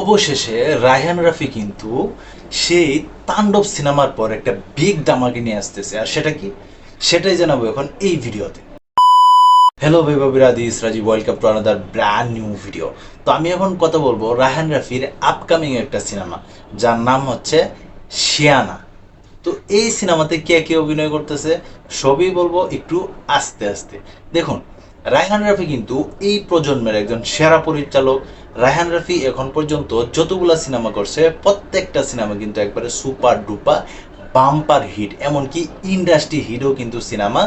অবশেষে রায়হান রাফি কিন্তু সেই তাণ্ডব সিনেমার পর একটা বিগ দামাকে নিয়ে আসতেছে। আর সেটা কি? সেটাই জানাব এখন এই ভিডিওতে। হ্যালো ভাই বাবিরাদি Rajib welcome to another brand new video তো আমি এখন কথা বলব রায়হান রাফির আপকামিং একটা সিনেমা, যার নাম হচ্ছে শিয়ানা। তো এই সিনেমাতে কে কে অভিনয় করতেছে, সবই বলব একটু আস্তে আস্তে। দেখুন রায়হান রাফি কিন্তু এই প্রজন্মের একজন সেরা পরিচালক। রায়হান রাফি এখন পর্যন্ত যতগুলা সিনেমা করছে, প্রত্যেকটা সিনেমা কিন্তু একবারে সুপার ডুপার, বাম্পার হিট, এমনকি ইন্ডাস্ট্রি হিটও কিন্তু সিনেমা,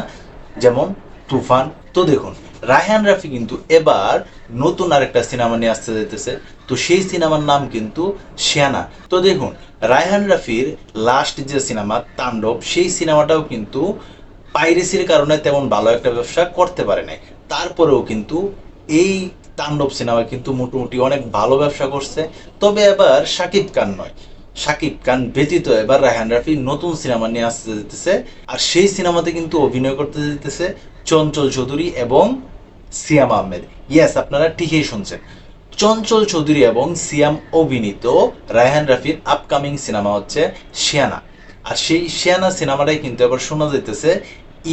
যেমন তুফান। তো দেখুন, রায়হান রাফি কিন্তু এবার নতুন আরেকটা সিনেমা নিয়ে আসতে যেতেছে তো সেই সিনেমার নাম কিন্তু শিয়ানা। তো দেখুন, রায়হান রাফির লাস্ট যে সিনেমা, তাণ্ডব, সেই সিনেমাটাও কিন্তু পাইরেসির কারণে তেমন ভালো একটা ব্যবসা করতে পারে নাই। তারপরেও কিন্তু এই তাণ্ডব সিনেমা কিন্তু মোটামুটি অনেক ভালো ব্যবসা করছে। তবে এবার শাকিব খান নয়। শাকিব খান ব্যতীত এবার রায়হান রাফি নতুন সিনেমা নিয়ে আসতে যেতেছে। আর সেই সিনেমাতে কিন্তু অভিনয় করতে যেতেছে চঞ্চল চৌধুরী এবং সিয়াম আহমেদ। ইয়াস আপনারা ঠিকই শুনছেন। চঞ্চল চৌধুরী এবং সিয়াম অভিনীত রায়হান রাফির আপকামিং সিনেমা হচ্ছে শিয়ানা। আর সেই শিয়ানা সিনেমাটাই কিন্তু এবার শোনা যেতেছে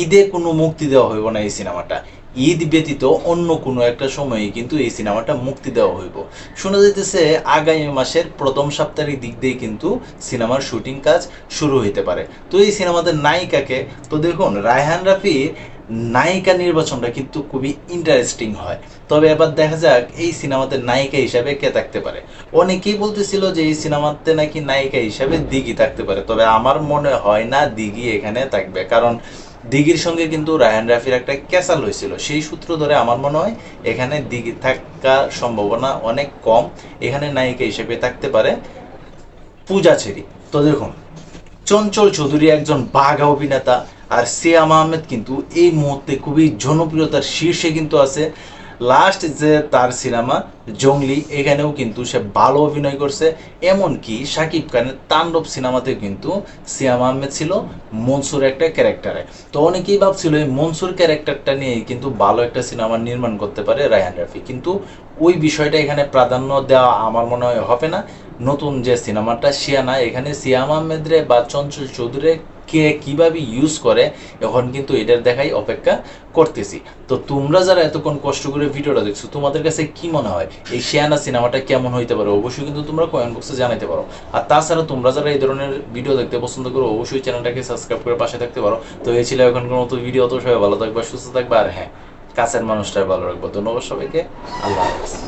ঈদে কোনো মুক্তি দেওয়া হইব না এই সিনেমাটা। ঈদ ব্যতীত অন্য কোনো একটা সময়ে কিন্তু এই সিনেমাটা মুক্তি দেওয়া হইব। শোনা যাইতেছে আগামী মাসের প্রথম সপ্তাহের দিক দিয়ে কিন্তু সিনেমার শুটিং কাজ শুরু হইতে পারে। তো এই সিনেমাতে নায়িকাকে, তো দেখুন, রায়হান রাফি নায়িকা নির্বাচনটা কিন্তু খুবই ইন্টারেস্টিং হয়। তবে এবার দেখা যাক এই সিনেমাতে নায়িকা হিসাবে কে থাকতে পারে। অনেকেই বলতেছিল যে এই সিনেমাতে নাকি নায়িকা হিসাবে দিঘি থাকতে পারে, তবে আমার মনে হয় না দিঘি এখানে থাকবে। কারণ দিঘির সঙ্গে কিন্তু রায়ান রাফির একটা ক্যাসাল হয়েছিল। সেই সূত্র ধরে আমার মনে হয় এখানে দিঘি থাকার সম্ভাবনা অনেক কম। এখানে নায়িকা হিসেবে থাকতে পারে পূজা ছেড়ি তো দেখুন, চঞ্চল চৌধুরী একজন বাঘা অভিনেতা আর সিয়াম আহমেদ কিন্তু এই মুহূর্তে খুবই জনপ্রিয়তার শীর্ষে কিন্তু আছে। লাস্ট যে তার সিনেমা, জঙ্গলি, এখানেও কিন্তু সে ভালো অভিনয় করছে। এমনকি শাকিব খানের তাণ্ডব সিনেমাতেও কিন্তু সিয়াম আহমেদ ছিল মনসুর একটা ক্যারেক্টারে তো অনেকেই ভাবছিল এই মনসুর ক্যারেক্টারটা নিয়ে কিন্তু ভালো একটা সিনেমা নির্মাণ করতে পারে রায়হান রাফি। কিন্তু ওই বিষয়টা এখানে প্রাধান্য দেওয়া আমার মনে হয় হবে না। নতুন যে সিনেমাটা শিয়ানা, এখানে সিয়াম আহমেদরে বা চঞ্চল চৌধুরী কে কীভাবে ইউজ করে, এখন কিন্তু এটার দেখাই অপেক্ষা করতেছি। তো তোমরা যারা এতক্ষণ কষ্ট করে ভিডিওটা দেখছ, তোমাদের কাছে কি মনে হয়? এই শেয়ানা সিনেমাটা কেমন হইতে পারে? অবশ্যই কিন্তু তোমরা কমেন্ট বক্সে জানাতে পারো। আর তাছাড়া তোমরা যারা এই ধরনের ভিডিও দেখতে পছন্দ করো, অবশ্যই চ্যানেলটাকে সাবস্ক্রাইব করে পাশে থাকতে পারো। তো এই ছিল এখনকার মতো ভিডিও তো সবাই ভালো থাকবে, সুস্থ থাকবে। আর হ্যাঁ কাছের মানুষটাই ভালো রাখব। ধন্যবাদ সবাইকে। আল্লাহ হাফেজ।